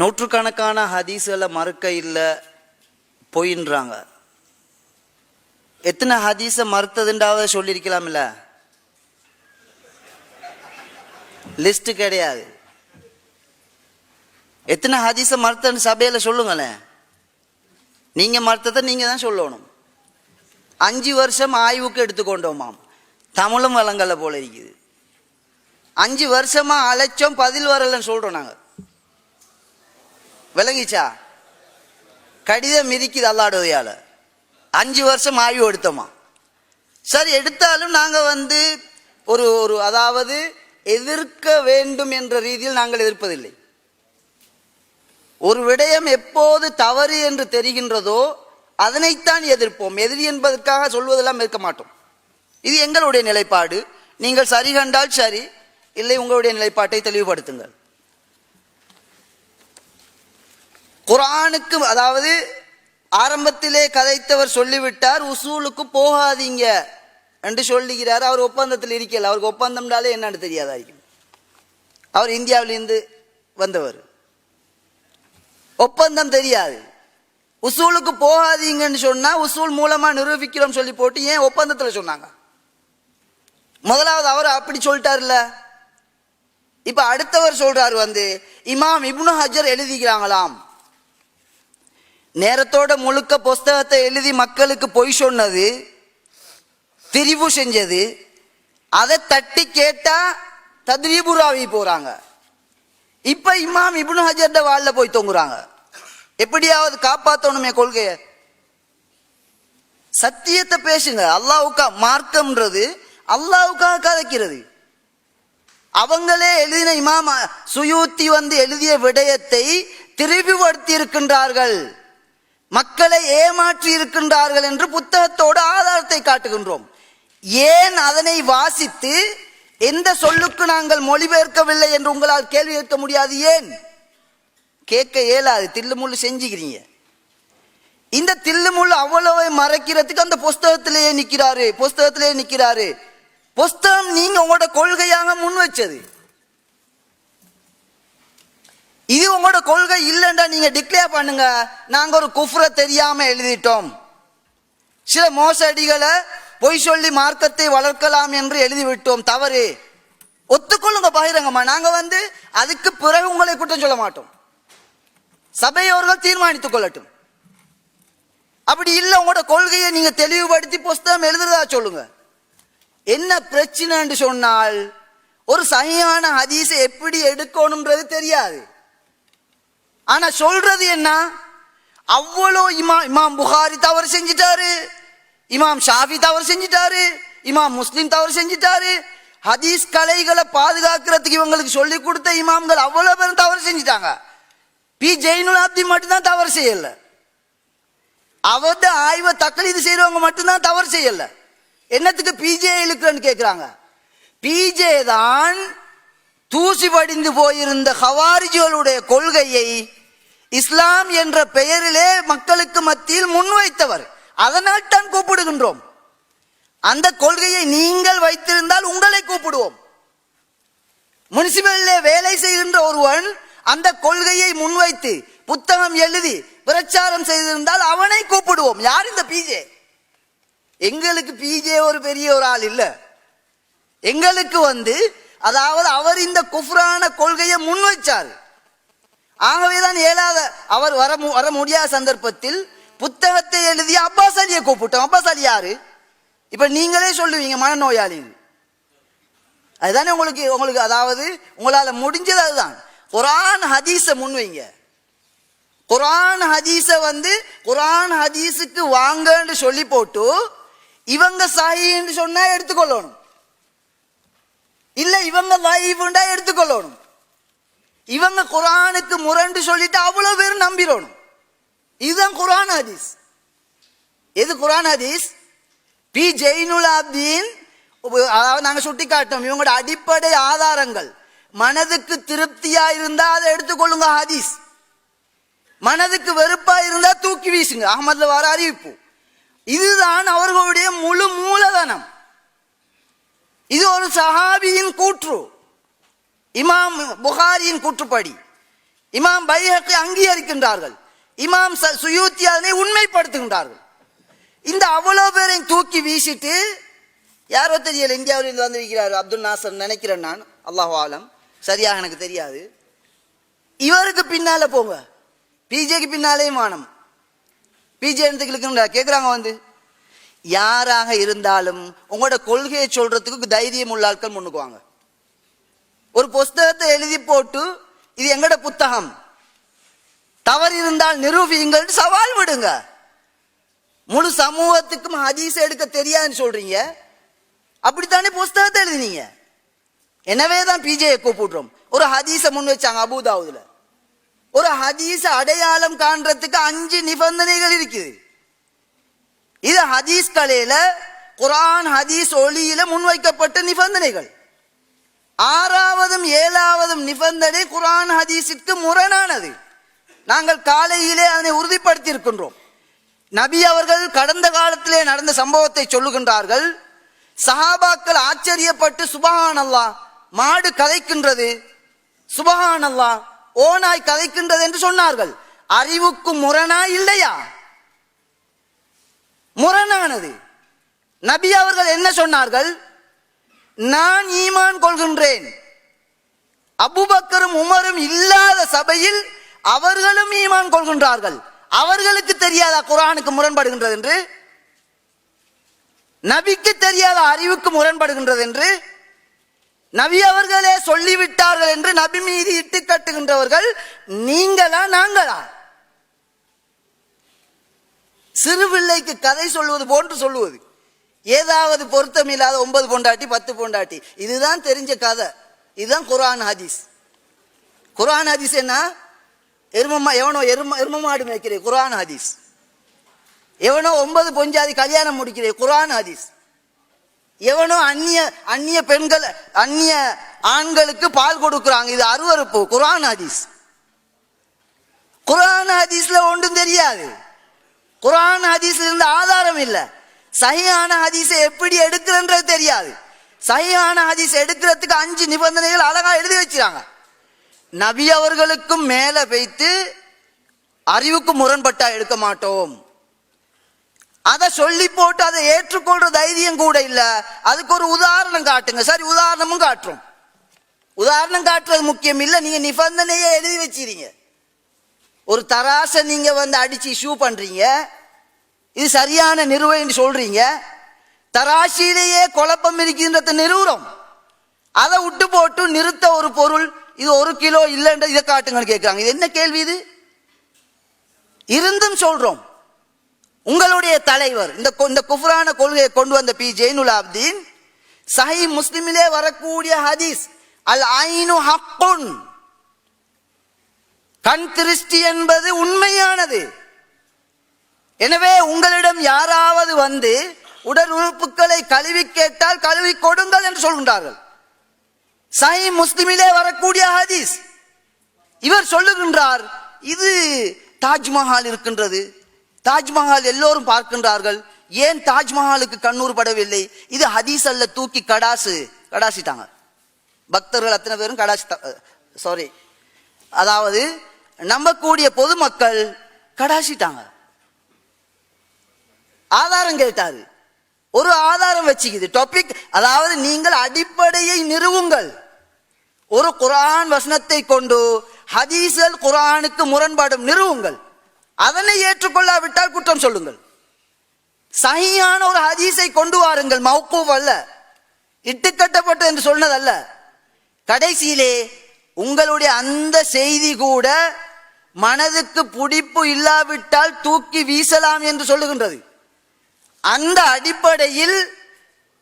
நூற்றுக்கணக்கான ஹதீஸ்களை மறுக்க இல்லை பொயின்றாங்க. எத்தனை ஹதீஸை மறுத்ததுண்டாவது சொல்லியிருக்கலாம்ல லிஸ்ட் கிடையாது. எத்தனை ஹதீஸை மறுத்தன்னு சபையில் சொல்லுங்களேன். நீங்கள் மறுத்ததை நீங்கள் தான் சொல்லணும். அஞ்சு வருஷம் ஆய்வுக்கு எடுத்துக்கொண்டோமாம். தமிழும் வளங்களை போல இருக்குது. அஞ்சு வருஷமாக அழைச்சோம் பதில் வரலன்னு சொல்கிறோம் நாங்கள் விளங்கிச்சா? கடிதம் இருக்குது அல்லாடுவையால அஞ்சு வருஷம் ஆய்வு எடுத்தோமா? சரி எடுத்தாலும் நாங்கள் வந்து ஒரு ஒரு அதாவது எதிர்க்க வேண்டும் என்ற ரீதியில் நாங்கள் எதிர்ப்பதில்லை. ஒரு விடயம் எப்போது தவறு என்று தெரிகின்றதோ அதனைத்தான் எதிர்ப்போம். எதிரி என்பதற்காக சொல்வதெல்லாம் இருக்க மாட்டோம். இது எங்களுடைய நிலைப்பாடு. நீங்கள் சரி கண்டால் சரி இல்லை உங்களுடைய நிலைப்பாட்டை தெளிவுபடுத்துங்கள். குரானுக்கு அதாவது ஆரம்பத்திலே கதைத்தவர் சொல்லிவிட்டார் உசூலுக்கு போகாதீங்க என்று சொல்லுகிறார். அவர் ஒப்பந்தத்தில் இருக்கல. அவருக்கு ஒப்பந்தம்னாலே என்னன்னு தெரியாதாയിരിக்கும் அவர் இந்தியாவிலிருந்து வந்தவர். ஒப்பந்தம் தெரியாது. உசூலுக்கு போகாதீங்கன்னு சொன்னா உசூல் மூலமா நிரூபிக்கிறோம் சொல்லி போட்டு ஏன் ஒப்பந்தத்தில் சொன்னாங்க? முதலாவது அவர் அப்படி சொல்லிட்டார்ல. இப்ப அடுத்தவர் சொல்றாரு வந்து இமாம் இப்னு ஹஜர் எழுதிக்கிறாங்களாம். நேரத்தோட முழுக்க புஸ்தகத்தை எழுதி மக்களுக்கு பொய் சொன்னது திரிவு செஞ்சது அதை தட்டி கேட்டா தத்ரீபுராவி போறாங்க. இப்ப இமாம் இப்னு ஹஜர்ட வாள்ல போய் தொங்குறாங்க. எப்படியாவது காப்பாத்தணுமே கொள்கைய. சத்தியத்தை பேசுங்க அல்லாவுக்கா மார்க்கம்ன்றது அல்லாவுக்காக கதைக்கிறது. அவங்களே எழுதின இமாம் சுயூத்தி வந்து எழுதிய விடயத்தை திரிவுபடுத்தி இருக்கின்றார்கள் மக்களை ஏமாற்றி இருக்கின்றார்கள் என்று புத்தகத்தோடு ஆதாரத்தை காட்டுகின்றோம். ஏன் அதனை வாசித்து எந்த சொல்லுக்கு நாங்கள் மொழிபெயர்க்கவில்லை என்று உங்களால் கேள்வி கேட்க முடியாது ஏன்? கேட்க இயலாது தில்லுமுள்ளு செஞ்சுக்கிறீங்க. இந்த தில்லுமுள்ளு அவ்வளவை மறைக்கிறதுக்கு அந்த புஸ்தகத்திலேயே நிற்கிறாரு புஸ்தகத்திலேயே நிற்கிறாரு. புஸ்தகம் நீங்க உங்களோட கொள்கையாக முன் வச்சது இது உங்களோட கொள்கை இல்லைன்றா நீங்க டிக்ளேர் பண்ணுங்க. நாங்க ஒரு குஃப்ரை தெரியாம எழுதிட்டோம். சில மோசடிகளை பொய் சொல்லி மார்க்கத்தை வளர்க்கலாம் என்று எழுதிவிட்டோம். தவறு. ஒத்துக்கொள்ளுங்க பகிரங்கம்மா. நாங்க வந்து அதுக்கு பிறகு உங்களை குற்றம் சொல்ல மாட்டோம். சபையோர்கள் தீர்மானித்துக் கொள்ளட்டும். அப்படி இல்லை உங்களோட கொள்கையை நீங்க தெளிவுபடுத்தி புஸ்தகம் எழுதுறதா சொல்லுங்க. என்ன பிரச்சனைன்னு சொன்னால் ஒரு சரியான ஹதீஸை எப்படி எடுக்கணும்ன்றது தெரியாது. ஆனா சொல்றது என்ன? அவ்வளோ இமா இமாம் புகாரி தவறு செஞ்சிட்டாரு. இமாம் ஷாஃபி தவறு செஞ்சிட்டாரு. இமாம் முஸ்லீம் தவறு செஞ்சிட்டாரு. ஹதீஸ் கலைகளை பாதுகாக்கிறதுக்கு இவங்களுக்கு சொல்லி கொடுத்த இமாம்கள் அவ்வளோ பேரும் தவறு செஞ்சிட்டாங்க. பி. ஜெயினுல் அப்தி மட்டும்தான் தவறு செய்யல. அவர்த ஆய்வை தக்கலீது செய்யறவங்க மட்டும்தான் தவறு செய்யல. என்னத்துக்கு பிஜே இழுக்கிறன்னு கேட்குறாங்க பிஜே தான் தூசி படிந்து போயிருந்த ஹவாரிஜிகளுடைய கொள்கையை இஸ்லாம் என்ற பெயரிலே மக்களுக்கு மத்தியில் முன்வைத்தவர். அதனால் தான் கூப்பிடுகின்றோம். அந்த கொள்கையை நீங்கள் வைத்திருந்தால் உங்களை கூப்பிடுவோம். முனிசிபலிலே வேலை செய்கின்ற ஒருவன் அந்த கொள்கையை முன்வைத்து புத்தகம் எழுதி பிரச்சாரம் செய்திருந்தால் அவனை கூப்பிடுவோம். யார் இந்த பிஜே எங்களுக்கு பிஜே ஒரு பெரிய ஒரு ஆள் இல்ல. எங்களுக்கு வந்து அதாவது அவர் இந்த குஃப்ரான கொள்கையை முன்வைச்சார். ஆகவேதான் ஏழாத அவர் வர மு- வர முடியாத சந்தர்ப்பத்தில் புத்தகத்தை எழுதிய அப்பாஸ் அலியை கூப்பிட்டோம். அப்பாஸ் அலி யாரு? இப்ப நீங்களே சொல்லுவீங்க மனநோயாளி அதுதானே உங்களுக்கு உங்களுக்கு அதாவது உங்களால முடிஞ்சது அதுதான். குரான் ஹதீஸை முன்வைங்க. குரான் ஹதீஸை வந்து குரான் ஹதீஸுக்கு வாங்கன்னு சொல்லி போட்டு இவங்க சாயின்னு சொன்னா எடுத்துக்கொள்ளணும். இல்ல இவங்க லைஃப்ண்டா எடுத்துக்கொள்ளணும். இவங்க குரானுக்கு முரண்டு சொல்லிட்டு அவ்வளவு பேர் நம்பிடணும் இதுதான் குரான் ஹதீஸ். எது குரான் ஹதீஸ்? பி ஜெயினுல் அப்தீன் அதாவது நாங்கள் சுட்டி காட்டோம் இவங்களோட அடிப்படை ஆதாரங்கள். மனதுக்கு திருப்தியா இருந்தா அதை எடுத்துக்கொள்ளுங்க ஹதீஸ். மனதுக்கு வெறுப்பா இருந்தா தூக்கி வீசுங்க. அகமதுல வர அறிவிப்பு. இதுதான் அவர்களுடைய முழு மூலதனம். இது ஒரு சஹாபியின் கூற்று. இமாம் புகாரியின் கூற்றுப்படி இமாம் பைஹக்கி அங்கீகரிக்கின்றார்கள். இமாம் ச- சுயூத்தி அதனை உண்மைப்படுத்துகின்றார்கள். இந்த அவ்வளோ பேரையும் தூக்கி வீசிட்டு யாரோ தெரியல இந்தியாவில் இருந்து வந்திருக்கிறார் அப்துல் நாசர் நினைக்கிறேன் நான். அல்லாஹ் ஆலம். சரியாக எனக்கு தெரியாது. இவருக்கு பின்னால போங்க. பிஜேக்கு பின்னாலேயும் வானம். பிஜே எடுத்துக்கிட்டு கேட்குறாங்க வந்து. யாராக இருந்தாலும் உங்களோட கொள்கையை சொல்றதுக்கு தைரியம் உள்ள ஆட்கள் முன்னுக்குவாங்க ஒரு புஸ்தகத்தை எழுதி போட்டு இது எங்கட புத்தகம்? தவறு இருந்தால் நிரூபியுங்கள் சவால் விடுங்க. முழு சமூகத்துக்கும் ஹதீஸ் எடுக்க தெரியாதுன்னு சொல்றீங்க. அப்படித்தானே புஸ்தகத்தை எழுதினீங்க? எனவே தான் பிஜேயை கூப்பிடுறோம். ஒரு ஹதீஸை முன் வச்சாங்க அபுதாவுதுல. ஒரு ஹதீஸ அடையாளம் காண்றதுக்கு அஞ்சு நிபந்தனைகள் இருக்குது. இது ஹதீஸ் கலையில குரான் ஹதீஸ் ஒளியில முன்வைக்கப்பட்ட நிபந்தனைகள். ஆறாவதும் ஏழாவதும் நிபந்தனை குரான் ஹதீஸிற்கு முரணானது. நாங்கள் காலையிலே அதனை உறுதிப்படுத்தி இருக்கின்றோம் நபி அவர்கள் கடந்த காலத்திலே நடந்த சம்பவத்தை சொல்லுகின்றார்கள் சஹாபாக்கள் ஆச்சரியப்பட்டு சுபஹான் அல்லா மாடு கதைக்கின்றது சுபஹான் அல்லா ஓனாய் கதைக்கின்றது என்று சொன்னார்கள். அறிவுக்கு முரணா இல்லையா? முரணானது. நபி அவர்கள் என்ன சொன்னார்கள்? நான் ஈமான் கொள்கின்றேன். அபுபக்கரும் உமரும் இல்லாத சபையில் அவர்களும் ஈமான் கொள்கின்றார்கள். அவர்களுக்கு தெரியாத குரானுக்கு முரண்படுகின்றது என்று நபிக்கு தெரியாத அறிவுக்கு முரண்படுகின்றது என்று நபி அவர்களே சொல்லிவிட்டார்கள் என்று நபி மீது இட்டு கட்டுகின்றவர்கள் நீங்களா நாங்களா? சிறு பிள்ளைக்கு கதை சொல்வது போன்று சொல்லுவது. ஏதாவது பொருத்தம் இல்லாத ஒன்பது பொண்டாட்டி பத்து பொண்டாட்டி. இதுதான் தெரிஞ்ச கதை. இதுதான் குரான் ஹதீஸ். குரான் ஹதீஸ் என்ன? எருமமா எவனோ எரும எரும மாடு மேய்க்கிறே குரான் ஹதீஸ். எவனோ ஒன்பது பொஞ்சாதி கல்யாணம் முடிக்கிறே குரான் ஹதீஸ். எவனோ அந்நிய அந்நிய பெண்கள் அந்நிய ஆண்களுக்கு பால் கொடுக்குறாங்க. இது அருவருப்பு குரான் ஹதீஸ். குரான் ஹதீஸ்ல ஒன்றும் தெரியாது. குரான் ஹதீஸ்ல இருந்து ஆதாரம் இல்லை. சஹியான ஹதீஸை எப்படி எடுக்கிறன்றது தெரியாது. சஹியான ஹதீஸ் எடுக்கிறதுக்கு அஞ்சு நிபந்தனைகள் அழகா எழுதி வச்சிருக்காங்க. நபி அவர்களுக்கும் மேல வைத்து அறிவுக்கு முரண்பட்டா எடுக்க மாட்டோம். அதை சொல்லி போட்டு அதை ஏற்றுக்கொள்ற தைரியம் கூட இல்லை. அதுக்கு ஒரு உதாரணம் காட்டுங்க. சரி உதாரணமும் காட்டுறோம். உதாரணம் காட்டுறது முக்கியம் இல்லை. நீங்க நிபந்தனையே எழுதி வச்சிருங்க. ஒரு தராசை நீங்க வந்து அடிச்சு இஷ்யூ பண்றீங்க. இது சரியான நிறுவனம் சொல்றீங்க. தராசியிலேயே குழப்பம் இருக்கின்றத நிறுவுறோம். அதை விட்டு போட்டு நிறுத்த ஒரு பொருள் இது ஒரு கிலோ இல்லைன்ற இதை காட்டுங்கன்னு கேட்குறாங்க. இது என்ன கேள்வி இது? இருந்தும் சொல்றோம். உங்களுடைய தலைவர் இந்த கொ- இந்த குஃப்ரான கொள்கையை கொண்டு வந்த பி. ஜெயினுல் அப்தீன் சஹி முஸ்லிமிலே வரக்கூடிய ஹதீஸ் அல் ஐனு ஹக்குன். கண் திருஷ்டி என்பது உண்மையானது. எனவே உங்களிடம் யாராவது வந்து உடல் உறுப்புகளை கழுவி கேட்டால் கழுவி கொடுங்கள் என்று சொல்கின்றார்கள். சஹி முஸ்லிமிலே வரக்கூடிய ஹதீஸ். இவர் சொல்லுகின்றார் இது தாஜ்மஹால் இருக்கின்றது. தாஜ்மஹால் எல்லோரும் பார்க்கின்றார்கள். ஏன் தாஜ்மஹாலுக்கு கண்ணூர் படவில்லை? இது ஹதீஸ் அல்ல தூக்கி கடாசு. கடாசிட்டாங்க. பக்தர்கள் அத்தனை பேரும் கடாசி சாரி அதாவது நம்பக்கூடிய பொதுமக்கள் கடாசிட்டாங்க. ஆதாரம் கேட்டாரு. ஒரு ஆதாரம் வச்சுக்குது. டாபிக் அதாவது நீங்கள் அடிப்படையை நிறுவுங்கள். ஒரு குரான் வசனத்தை கொண்டு ஹதீசல் குரானுக்கு முரண்பாடும் நிறுவுங்கள். அதனை ஏற்றுக்கொள்ளாவிட்டால் குற்றம் சொல்லுங்கள். சகியான ஒரு ஹதீஸை கொண்டு வாருங்கள். மௌக்கூப் அல்ல. இட்டுக்கட்டப்பட்டு என்று சொன்னதல்ல. கடைசியிலே உங்களுடைய அந்த செய்தி கூட மனதுக்கு பிடிப்பு இல்லாவிட்டால் தூக்கி வீசலாம் என்று சொல்லுகின்றது. அந்த அடிப்படையில்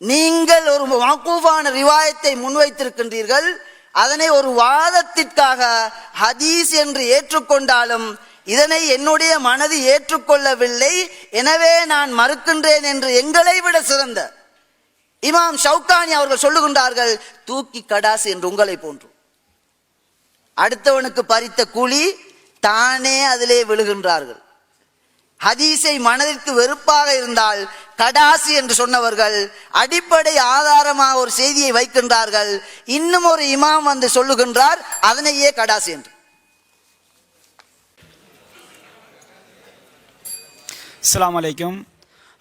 நீங்கள் ஒரு மக்கூஃபான ரிவாயத்தை முன்வைத்திருக்கின்றீர்கள். அதனை ஒரு வாதத்திற்காக ஹதீஸ் என்று ஏற்றுக்கொண்டாலும் இதனை என்னுடைய மனது ஏற்றுக்கொள்ளவில்லை. எனவே நான் மறுக்கின்றேன் என்று எங்களை விட சிறந்த இமாம் ஷவுகானி அவர்கள் சொல்லுகின்றார்கள் தூக்கி கடாசு என்று உங்களை போன்று. அடுத்தவனுக்கு பறித்த கூலி தானே அதிலே விழுகின்றார்கள். ஹதீஸை மனதிற்கு வெறுப்பாக இருந்தால் கடாசி என்று சொன்னவர்கள் அடிப்படை ஆதாரமாக ஒரு செய்தியை வைக்கின்றார்கள். இன்னும் ஒரு இமாம் வந்து சொல்லுகின்றார் அதனையே கடாசி என்று. அஸ்லாம் வலைக்கும்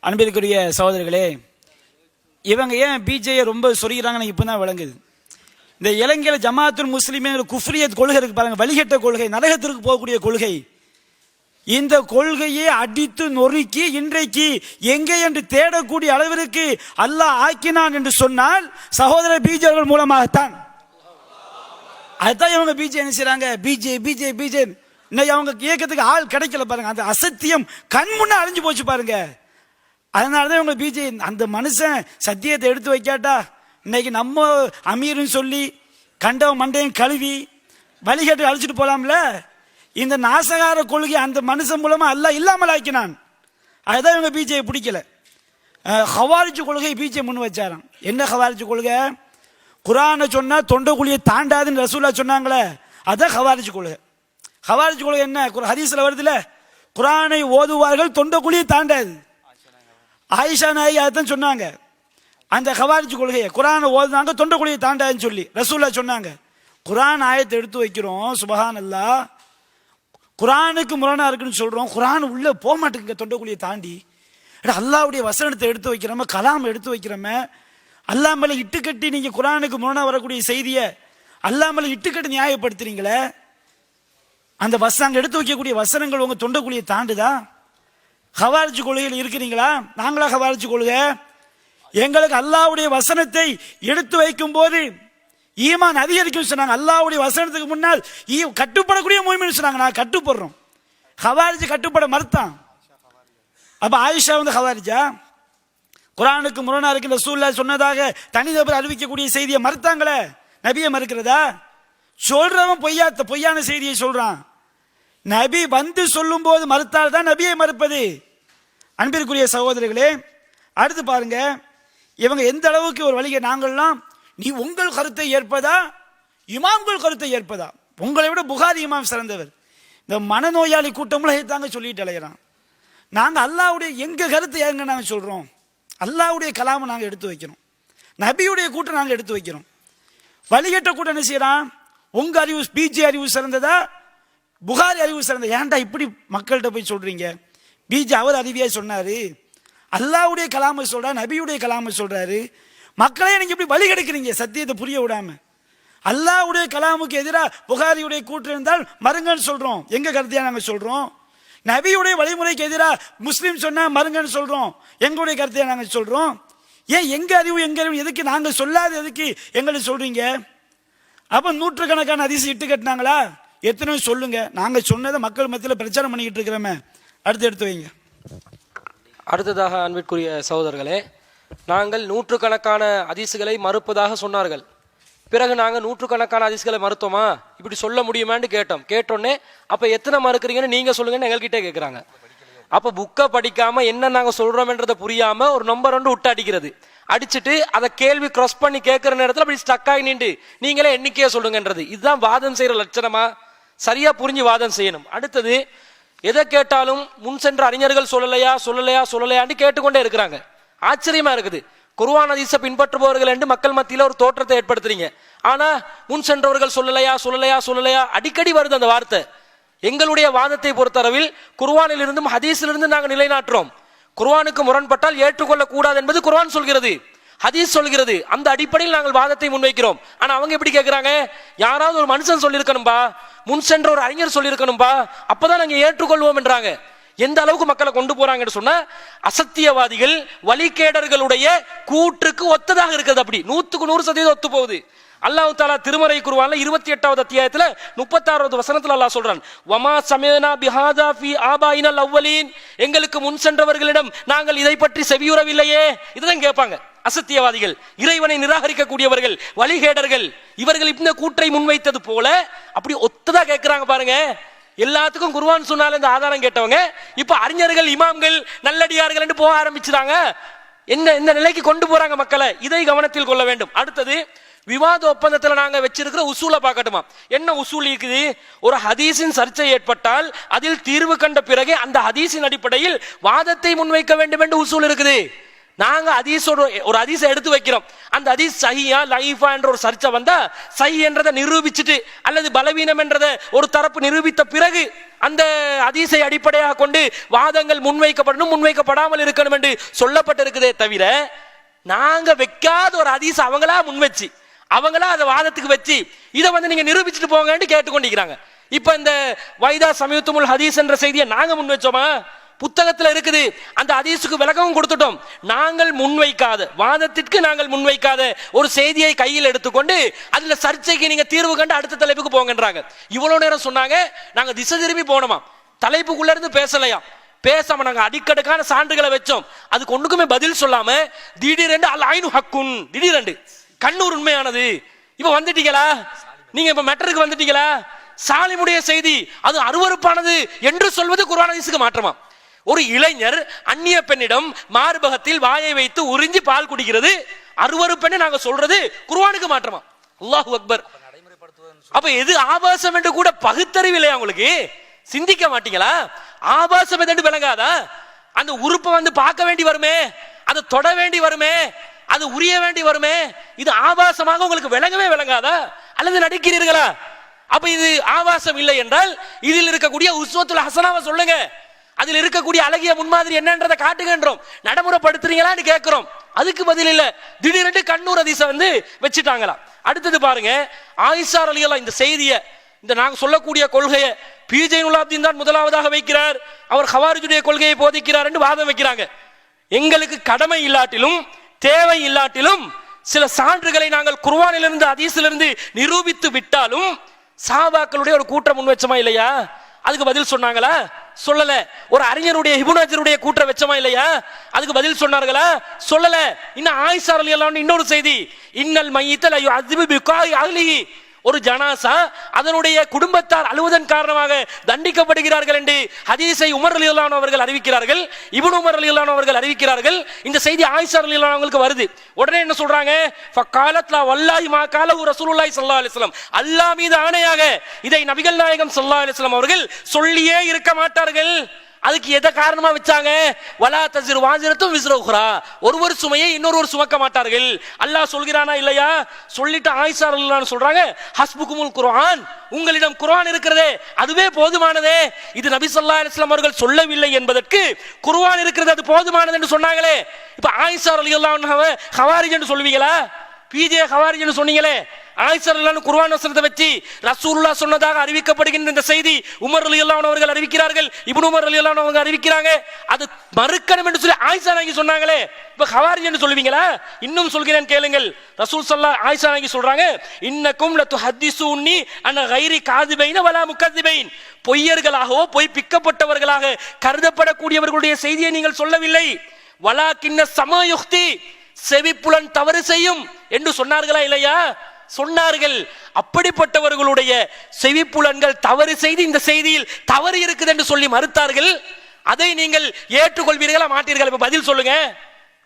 அன்பிற்குரிய சகோதரர்களே இவங்க ஏன் பிஜேயை ரொம்ப சொல்கிறாங்கன்னு இப்போ தான் விளங்குது. இந்த இலங்கையில் ஜமாத்துல் முஸ்லீம்ங்கிற குஃப்ரியத் கொள்கை இருக்கு பாருங்கள் வழிகட்ட கொள்கை நரகத்திற்கு போகக்கூடிய கொள்கை. இந்த கொள்கையை அடித்து நொறுக்கி இன்றைக்கு எங்கே என்று தேடக்கூடிய அளவிற்கு அல்லாஹ் ஆக்கினான் என்று சொன்னால் சகோதர பிஜேவர்கள் மூலமாகத்தான். அதுதான் இவங்க பிஜே என்ன செய்றாங்க? பிஜே பிஜே பிஜே இன்னைக்கு அவங்க இயக்கத்துக்கு ஆள் கிடைக்கல பாருங்க. அந்த அசத்தியம் கண் முன்னே அழிஞ்சு போச்சு பாருங்க. அதனால தான் இவங்க பிஜே அந்த மனுஷன் சத்தியத்தை எடுத்து வைக்காட்டா? இன்னைக்கு நம்ம அமீர்னு சொல்லி கண்டவன் மண்டையும் கழுவி வழிகட்டு அழிச்சிட்டு போலாம்ல? இந்த நாசகார கொள்கை அந்த மனுஷன் மூலமா அல்ல இல்லாமல் ஆக்கினான். அதுதான் இவங்க பிஜேபி பிடிக்கல. ஹவாரிச்சு கொள்கை பிஜே முன் வச்சாராம். என்ன ஹவாரிச்சு கொள்கை? குரானை சொன்னால் தொண்டைக்குழியை தாண்டாதுன்னு ரசூலா சொன்னாங்களே அதான் ஹவாரிச்சு கொள்கை. ஹவாரிச்சு கொள்கை என்ன? குர- வருதுல குரானை ஓதுவார்கள் தொண்டைக்குழியை தாண்டாது. ஆயிஷா நாயகி அதுதான் சொன்னாங்க. அந்த ஹவாரிச்சு கொள்கையை குரானை ஓதுனாங்க தொண்டைக்குழியை தாண்டாதுன்னு சொல்லி ரசூலா சொன்னாங்க. குரான் ஆயத்தை எடுத்து வைக்கிறோம் சுபஹான் அல்லாஹ் குரானுக்கு முரணா இருக்குன்னு சொல்றோம். குரான் உள்ள போக மாட்டேங்க தொண்டைக்குழியை தாண்டி. எடா, வசனத்தை எடுத்து வைக்கிறோம கலாம் எடுத்து வைக்கிறோம அல்லாமல் இட்டுக்கட்டி நீங்க குரானுக்கு முரணா வரக்கூடிய செய்தியை அல்லாமல இட்டுக்கட்டு இட்டுக்கட்டி நியாயப்படுத்துறீங்களே? அந்த வசனம் எடுத்து வைக்கக்கூடிய வசனங்கள் உங்க தொண்டைக்குழியை தாண்டுதா? ஹவாரிச்சு கொள்கையில் இருக்கிறீங்களா? நாங்களா ஹவாரிச்சு கொள்கை? எங்களுக்கு அல்லாஹ்வுடைய வசனத்தை எடுத்து வைக்கும் போது ஈமான் அதிகரிக்கும் சொன்னாங்க. அல்லாவுடைய வசனத்துக்கு முன்னால் ஈ கட்டுப்படக்கூடிய மூமின்னு சொன்னாங்க. நான் கட்டுப்படுறோம். ஹவாரிஜி கட்டுப்பட மறுத்தான். அப்போ ஆயிஷா வந்து ஹவாரிஜா குரானுக்கு முரணா இருக்கின்ற சூழ்நிலை சொன்னதாக தனிநபர் அறிவிக்கக்கூடிய செய்தியை மறுத்தாங்களே? நபியை மறுக்கிறதா? சொல்றவன் பொய்யா பொய்யான செய்தியை சொல்றான். நபி வந்து சொல்லும் போது மறுத்தால் தான் நபியை மறுப்பது. அன்பிற்குரிய சகோதரர்களே அடுத்து பாருங்க. இவங்க எந்த அளவுக்கு ஒரு வழியை நாங்கள்லாம் நீ உங்கள் கருத்தை ஏற்பதா? இமாம்கள் கருத்தை ஏற்பதா? உங்களை விட புகாரி இமாம் சிறந்தவர். இந்த மனநோயாளி கூட்டம்லாம் தாங்க சொல்லிட்டு அலையிறான். நாங்கள் அல்லாவுடைய எங்கள் கருத்தை ஏங்க நாங்கள் சொல்கிறோம் அல்லாவுடைய கலாமை நாங்கள் எடுத்து வைக்கிறோம். நபியுடைய கூட்டம் நாங்கள் எடுத்து வைக்கிறோம். வழிகட்ட கூட்டம் என்ன செய்யறான்? உங்கள் அறிவு பிஜே அறிவு சிறந்ததா? புகாரி அறிவு சிறந்த ஏன்டா இப்படி மக்கள்கிட்ட போய் சொல்கிறீங்க பிஜே அவர் அறிவியாக சொன்னார். அல்லாவுடைய கலாமை சொல்கிறார் நபியுடைய கலாமை சொல்கிறாரு மக்களே நீங்கள் இப்படி வழி கிடைக்கிறீங்க சத்தியத்தை புரிய விடாம. அல்லாவுடைய கலாமுக்கு எதிராக புகாரியுடைய கூற்று இருந்தால் மருங்கன்னு சொல்கிறோம் எங்கள் கருத்தையாக நாங்கள் சொல்கிறோம் நபியுடைய வழிமுறைக்கு எதிராக முஸ்லீம் சொன்னால் மருங்கன்னு சொல்கிறோம் எங்களுடைய கருத்தையாக நாங்கள் சொல்கிறோம் ஏன் எங்கள் அறிவு எங்கள் அறிவு எதுக்கு நாங்கள் சொல்லாத எதுக்கு எங்களுக்கு சொல்கிறீங்க அப்போ நூற்றுக்கணக்கான அதிசயம் இட்டு கட்டினாங்களா? எத்தனை சொல்லுங்க. நாங்கள் சொன்னதை மக்கள் மத்தியில் பிரச்சாரம் பண்ணிக்கிட்டு இருக்கிறோமே. அடுத்து எடுத்து வைங்க. அடுத்ததாக அன்பிற்குரிய சகோதரர்களே நாங்கள் நூற்றுக்கணக்கான அதிசுகளை மறுப்பதாக சொன்னார்கள். பிறகு நாங்கள் நூற்றுக்கணக்கான அதிசுகளை மறுத்தோமா? இப்படி சொல்ல முடியுமான்னு கேட்டோம். கேட்டோன்னே அப்போ எத்தனை மறுக்கிறீங்கன்னு நீங்க சொல்லுங்கன்னு எங்கள்கிட்ட கேட்குறாங்க அப்போ புக்கை படிக்காம என்ன நாங்க சொல்கிறோம்ன்றதை புரியாம ஒரு நம்பர் ஒன்று விட்டு அடிக்கிறது. அடிச்சுட்டு அதை கேள்வி க்ராஸ் பண்ணி கேட்குற நேரத்தில் அப்படி ஸ்டக் ஆகி நின்று நீங்களே எண்ணிக்கையா சொல்லுங்கன்றது. இதுதான் வாதம் செய்கிற லட்சணமா? சரியா புரிஞ்சு வாதம் செய்யணும். அடுத்தது எதை கேட்டாலும் முன் சென்ற அறிஞர்கள் சொல்லலையா சொல்லலையா சொல்லலையான்னு கேட்டுக்கொண்டே இருக்கிறாங்க. ஆச்சரியமா இருக்குது. குருவான் ஹதீஸை பின்பற்றுபவர்கள் என்று மக்கள் மத்தியில் ஒரு தோற்றத்தை ஏற்படுத்துறீங்க. ஆனா முன் சென்றவர்கள் சொல்லலையா சொல்லலையா சொல்லலையா அடிக்கடி வருது அந்த வார்த்தை. எங்களுடைய வாதத்தை பொறுத்தளவில் குர்வானிலிருந்தும் இருந்தும் ஹதீஸிலிருந்து நாங்கள் நிலைநாட்டுறோம். குர்வானுக்கு முரண்பட்டால் ஏற்றுக்கொள்ள கூடாது என்பது குர்வான் சொல்கிறது. ஹதீஸ் சொல்கிறது. அந்த அடிப்படையில் நாங்கள் வாதத்தை முன்வைக்கிறோம். ஆனா அவங்க எப்படி கேட்கிறாங்க யாராவது ஒரு மனுஷன் சொல்லியிருக்கணும்பா. முன் சென்ற ஒரு அறிஞர் சொல்லியிருக்கணும்பா. அப்பதான் நாங்கள் ஏற்றுக்கொள்வோம் என்றாங்க. எந்த அளவுக்கு மக்களை கொண்டு போறாங்கன்னு சொன்னா அசத்தியவாதிகள் வழிகேடர்களுடைய கூற்றுக்கு ஒத்ததாக இருக்கிறது அப்படி. நூத்துக்கு நூறு சதவீதம் ஒத்து போகுது. அல்லாஹ் தாலா திருமறை குருவான்ல இருபத்தி எட்டாவது அத்தியாயத்துல முப்பத்தாறாவது வசனத்துல அல்லாஹ் சொல்றான் வமா சமேனா பிஹாதா ஃபி ஆபாயினல் அவ்வலீன். எங்களுக்கு முன் சென்றவர்களிடம் நாங்கள் இதை பற்றி செவியுறவில்லையே. இதுதான் கேட்பாங்க. அசத்தியவாதிகள் இறைவனை நிராகரிக்கக்கூடியவர்கள் வழிகேடர்கள் இவர்கள் இந்த கூற்றை முன்வைத்தது போல அப்படி ஒத்ததா கேட்கிறாங்க பாருங்க. எல்லாத்துக்கும் குருவான் சொன்னால இந்த ஆதாரம் கேட்டவங்க இப்ப அறிஞர்கள் இமாம்கள் நல்லடியார்கள் என்று போக ஆரம்பிச்சுறாங்க. என்ன இந்த நிலைக்கு கொண்டு போறாங்க மக்களை? இதை கவனத்தில் கொள்ள வேண்டும். அடுத்தது விவாத ஒப்பந்தத்தில் நாங்க வச்சிருக்கிற உசூலை பார்க்கட்டுமா? என்ன உசூல் இருக்குது? ஒரு ஹதீஸின் சர்ச்சை ஏற்பட்டால் அதில் தீர்வு கண்ட பிறகு அந்த ஹதீஸின் அடிப்படையில் வாதத்தை முன்வைக்க வேண்டும் என்று உசூல் இருக்குது. நாங்க அதீஸோட ஒரு அதீஸை எடுத்து வைக்கிறோம். அந்த அதீஸ் சஹியா லைஃபா என்ற ஒரு சர்ச்சை வந்தா சஹி என்றதை நிரூபிச்சுட்டு அல்லது பலவீனம் என்றதை ஒரு தரப்பு நிரூபித்த பிறகு அந்த அதீசை அடிப்படையாக கொண்டு வாதங்கள் முன்வைக்கப்படணும் முன்வைக்கப்படாமல் இருக்கணும் என்று சொல்லப்பட்டிருக்குதே தவிர நாங்க வைக்காத ஒரு அதீச அவங்களா முன்வச்சு அவங்களா அதை வாதத்துக்கு வச்சு இதை வந்து நீங்க நிரூபிச்சுட்டு போங்கன்னு கேட்டுக்கொண்டிருக்கிறாங்க. இப்ப இந்த வைதா சமயத்துமுல் ஹதீஸ் என்ற செய்தியை நாங்க முன் வச்சோமா புத்தகத்தில் இருக்குது. அந்த அதிசுக்கு விளக்கமும் கொடுத்துட்டோம். நாங்கள் முன்வைக்காத. வாதத்திற்கு நாங்கள் முன்வைக்காத. ஒரு செய்தியை கையில் எடுத்துக்கொண்டு அதில் சர்ச்சைக்கு நீங்கள் தீர்வு கண்டு அடுத்த தலைப்புக்கு போங்கன்றாங்க. இவ்வளோ நேரம் சொன்னாங்க. நாங்கள் திசை திரும்பி போனோமா? தலைப்புக்குள்ளேருந்து பேசலையா? பேசாம நாங்க அடிக்கடுக்கான சான்றுகளை வச்சோம். அதுக்கு ஒண்ணுக்குமே பதில் சொல்லாம திடீரெண்டு அல் ஐநு ஹக்குன். திடீரெண்டு கண்ணூர் உண்மையானது. இப்ப வந்துட்டீங்களா? நீங்க இப்ப மெட்டருக்கு வந்துட்டீங்களா? சாலிமுடைய செய்தி. அது அருவருப்பானது என்று சொல்வது குர்ஆன் ஹதீஸுக்கு மாற்றமா? ஒரு இளைஞர் அந்நிய பெண்ணிடம் மார்பகத்தில் வாயை வைத்து உறிஞ்சி பால் குடிக்கிறது. அருவறுப்பெண்ணு நாங்க சொல்றது குர்வானுக்கு மாற்றமா? அல்லாஹ் அக்பர். அப்ப எது ஆபாசம் என்று கூட பகுத்தறிவில்லையா உங்களுக்கு? சிந்திக்க மாட்டீங்களா? ஆபாசம் என்று விளங்காதா? அந்த உறுப்பை வந்து பார்க்க வேண்டி வருமே? அதை தொட வேண்டி வருமே? அது உரிய வேண்டி வருமே? இது ஆபாசமாக உங்களுக்கு விளங்கவே விளங்காதா? அல்லது நடிக்கிறீர்களா? அப்ப இது ஆபாசம் இல்லை என்றால் இதில் இருக்கக்கூடிய உஸ்வத்துல ஹசனாவை சொல்லுங்க. அதில் இருக்கக்கூடிய அழகிய முன்மாதிரி என்னன்றதை காட்டுகின்றோம். நடைமுறைப்படுத்துறீங்களான்னு கேட்கிறோம். அதுக்கு பதில் இல்ல. திடீரென்று கண்ணூர் அதிசை வந்து வச்சுட்டாங்களாம். அடுத்தது பாருங்க ஆயிஷார் அலியெல்லாம் இந்த செய்தியை இந்த நாங்கள் சொல்லக்கூடிய கொள்கையை பிஜே நுலாப்தீன் தான் முதலாவதாக வைக்கிறார். அவர் ஹவாரிஜுடைய கொள்கையை போதிக்கிறார் என்று வாதம் வைக்கிறாங்க. எங்களுக்கு கடமை இல்லாட்டிலும் தேவை இல்லாட்டிலும் சில சான்றுகளை நாங்கள் குர்வானிலிருந்து அதீசிலிருந்து நிரூபித்து விட்டாலும் சாபாக்களுடைய ஒரு கூட்டம் முன் வச்சோமா இல்லையா? அதுக்கு பதில் சொன்னாங்களா? சொல்லல. ஒரு அறிஞருடைய ஹிபுனாஜருடைய கூற்ற வச்சோமா இல்லையா? அதுக்கு பதில் சொன்னார்களா? சொல்லல. இன்னும் ஆயிஷா அலி இன்னொரு செய்தி. இன்னல் மையத்தில் ஐயோ அதிபு பிகாய் அகலிஹி ஒரு ஜனாசா அதனுடைய குடும்பத்தார் அழுவதன் காரணமாக தண்டிக்கப்படுகிறார்கள் என்று ஹதீஸை உமர் அலி அவர்கள் அறிவிக்கிறார்கள் இபுன் உமர் அலி அவர்கள் அறிவிக்கிறார்கள். இந்த செய்தி ஆயிஷா அலி அவங்களுக்கு வருது. உடனே என்ன சொல்றாங்க? ஃபகாலத்லா வல்லாஹி மா கால ரசூலுல்லாஹி ஸல்லல்லாஹு அலைஹி அல்லாஹ் மீது ஆணையாக இதை நபிகள் நாயகம் சல்லா அலிஸ்லாம் அவர்கள் சொல்லியே இருக்க மாட்டார்கள். அதுக்கு எதை காரணமா வச்சாங்க? வலா தசிர் வாஜிரத்தும் விஸ்ரோஹ்ரா ஒருவர் சுமையை இன்னொருவர் சுமக்க மாட்டார்கள். அல்லாஹ் சொல்கிறானா இல்லையா? சொல்லிட்டு ஆயிஷார் சொல்றாங்க ஹஸ்புகுமுல் குர்ஆன். உங்களிடம் குர்ஆன் இருக்கிறதே அதுவே போதுமானதே. இது நபி ஸல்லல்லாஹு அலைஹி வஸல்லம் அவர்கள் சொல்லவில்லை என்பதற்கு குர்ஆன் இருக்கிறது அது போதுமானது என்று சொன்னாங்களே. இப்ப ஆயிஷார் ரலியல்லாஹு அன்ஹா ஹவாரிஜ் என்று சொல்லுவீங்களா? பிஜே ஹவாரிஜ்னு சொன்னீங்களே. ஆயிஷர் குர்வான் வசனத்தை வச்சு ரசூல்லா சொன்னதாக அறிவிக்கப்படுகின்ற இந்த செய்தி உமர் அலி அல்லான் அவர்கள் அறிவிக்கிறார்கள் இப்னு உமர் அலி அல்லான் அவங்க அறிவிக்கிறாங்க. அது மறுக்கணும் என்று சொல்லி ஆயிஷா நாயகி சொன்னாங்களே. இப்ப என்று சொல்லுவீங்களா? இன்னும் சொல்கிறேன் கேளுங்கள். ரசூல் சல்லா ஆயிஷா நாயகி சொல்றாங்க இன்னக்கும் உன்னி அன்ன கைரி காதிபைன வலா முக்கதிபைன் பொய்யர்களாகவோ பொய் பிக்கப்பட்டவர்களாக கருதப்படக்கூடியவர்களுடைய செய்தியை நீங்கள் சொல்லவில்லை. வலா கிண்ண சமயுக்தி செவிப்புலன் தவறு செய்யும் என்று சொன்னார்களா இல்லையா? சொன்னார்கள். அப்படிப்பட்டவர்களுடைய செவிப்புலன்கள் தவறு செய்து இந்த செய்தியில் தவறு இருக்குது என்று சொல்லி மறுத்தார்கள். அதை நீங்கள் ஏற்றுக்கொள்வீர்களா மாட்டீர்கள்? இப்ப பதில் சொல்லுங்க.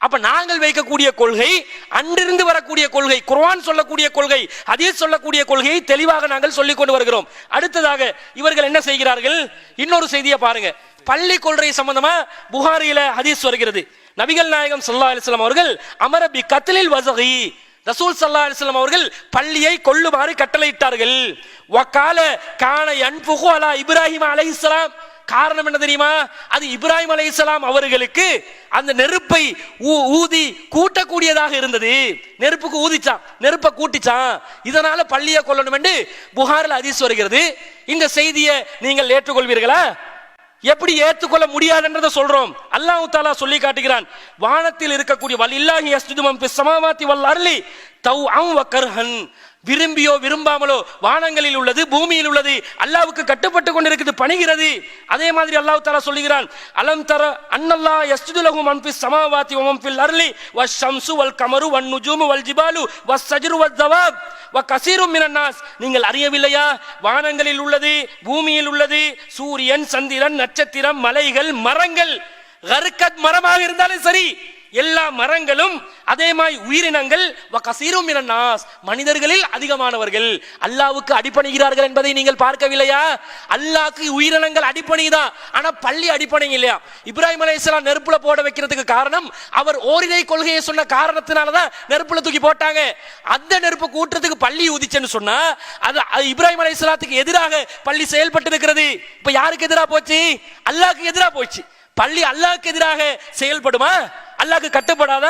அப்ப நாங்கள் வைக்கக்கூடிய கொள்கை அன்றிருந்து வரக்கூடிய கொள்கை குர்வான் சொல்லக்கூடிய கொள்கை அதே சொல்லக்கூடிய கொள்கையை தெளிவாக நாங்கள் சொல்லிக் கொண்டு வருகிறோம். அடுத்ததாக இவர்கள் என்ன செய்கிறார்கள்? இன்னொரு செய்தியை பாருங்க. பள்ளி கொள்கை சம்பந்தமா புகாரியில ஹதீஸ் வருகிறது. நபிகள் நாயகம் சல்லா அலிஸ்லாம் அவர்கள் அமரபி கத்திலில் வசகி ரசூல் சல்லா அலிஸ்லாம் அவர்கள் பள்ளியை கொள்ளுமாறு கட்டளையிட்டார்கள். வக்கால கான அன்புகு அலா இப்ராஹிம் அலைஹிஸ்ஸலாம். காரணம் என்ன தெரியுமா? அது இப்ராஹிம் அலைஹிஸ்ஸலாம் அவர்களுக்கு அந்த நெருப்பை ஊ- ஊதி கூட்டக்கூடியதாக இருந்தது. நெருப்புக்கு ஊதிச்சான் நெருப்பை கூட்டிச்சான். இதனால பள்ளியை கொல்லணும் என்று புகாரில் ஹதீஸ் வருகிறது. இந்த செய்தியை நீங்கள் ஏற்றுக்கொள்வீர்களா? எப்படி ஏற்றுக்கொள்ள முடியாதுன்றதை சொல்றோம். அல்லாஹ் தாலா சொல்லி காட்டுகிறான். வானத்தில் இருக்கக்கூடிய வல் இல்லாஹி அஸ்துமம் சமாவாத்தி வல் அர்லி தௌ அம் வக்கர்ஹன் விரும்பியோ விரும்பாமலோ வானங்களில் உள்ளது பூமியில் உள்ளது அல்லாஹ்வுக்கு கட்டுப்பட்டு கொண்டிருக்குது பணிகிறது. அதே மாதிரி அல்லாஹ் தாலா சொல்லுகிறான் அலம் தர அன்னல்லாஹ் யஸ்துலகு மன்பி சமாவாத்தி ஃபிஸ் அருளி வ ஷம்சு வல் கமரு வன் நுஜூமு வல் ஜிபாலு வஸ் ஸஜ்ரு வத் தவாப். வ கசீரும் மினன்னாஸ் நீங்கள் அறியவில்லையா? வானங்களில் உள்ளது பூமியில் உள்ளது சூரியன் சந்திரன் நட்சத்திரம் மலைகள் மரங்கள். கருக்கத் மரமாக இருந்தாலும் சரி எல்லா மரங்களும் அதே மாதிரி உயிரினங்கள். வ கசீரும் நாஸ் மனிதர்களில் அதிகமானவர்கள். அல்லாவுக்கு அடிப்பணிகிறார்கள் என்பதை நீங்கள் பார்க்கவில்லையா? அல்லாவுக்கு உயிரினங்கள் அடிபணிதான் ஆனா பள்ளி அடிப்பணை இல்லையா இப்ராஹிம் அலைஹிஸ்ஸலாம் நெருப்புல போட வைக்கிறதுக்கு காரணம் அவர் ஓரிரை கொள்கையை சொன்ன காரணத்தினாலதான் நெருப்புல தூக்கி போட்டாங்க. அந்த நெருப்பு கூட்டுறதுக்கு பள்ளி உதிச்சுன்னு சொன்னா அது இப்ராஹிம் அலி இஸ்லாத்துக்கு எதிராக பள்ளி செயல்பட்டு இருக்கிறது இப்ப யாருக்கு எதிராக போச்சு? அல்லாவுக்கு எதிராக போச்சு. பள்ளி அல்லாவுக்கு எதிராக செயல்படுமா? அல்லாக்கு கட்டுப்படாத